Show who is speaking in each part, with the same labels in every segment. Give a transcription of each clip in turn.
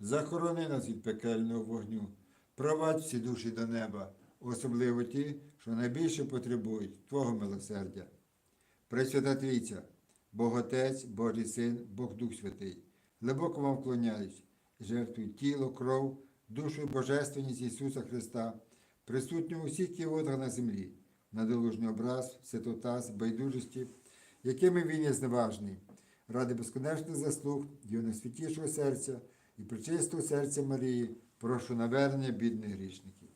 Speaker 1: захорони нас від пекельного вогню, провадь всі душі до неба, особливо ті, що найбільше потребують Твого милосердя. Пресвята Трійця, Бог Отець, Божий Син, Бог Дух Святий, глибоко вам вклоняюсь, жертвую тіло, кров, душу і божественність Ісуса Христа, присутню у всіх кіотах на землі, на долужний образ, святотаз, байдужості, якими він є зневажний, ради безконечних заслуг Його найсвятішого серця і причистого серця Марії, прошу навернення бідних грішників.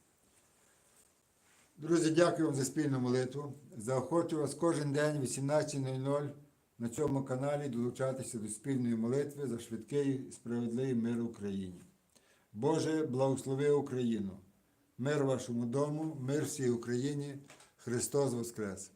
Speaker 1: Друзі, дякую вам за спільну молитву. Заохочу вас кожен день, 18.00 на цьому каналі долучатися до спільної молитви за швидкий і справедливий мир Україні. Боже, благослови Україну! Мир вашому дому, мир всій Україні, Христос Воскрес!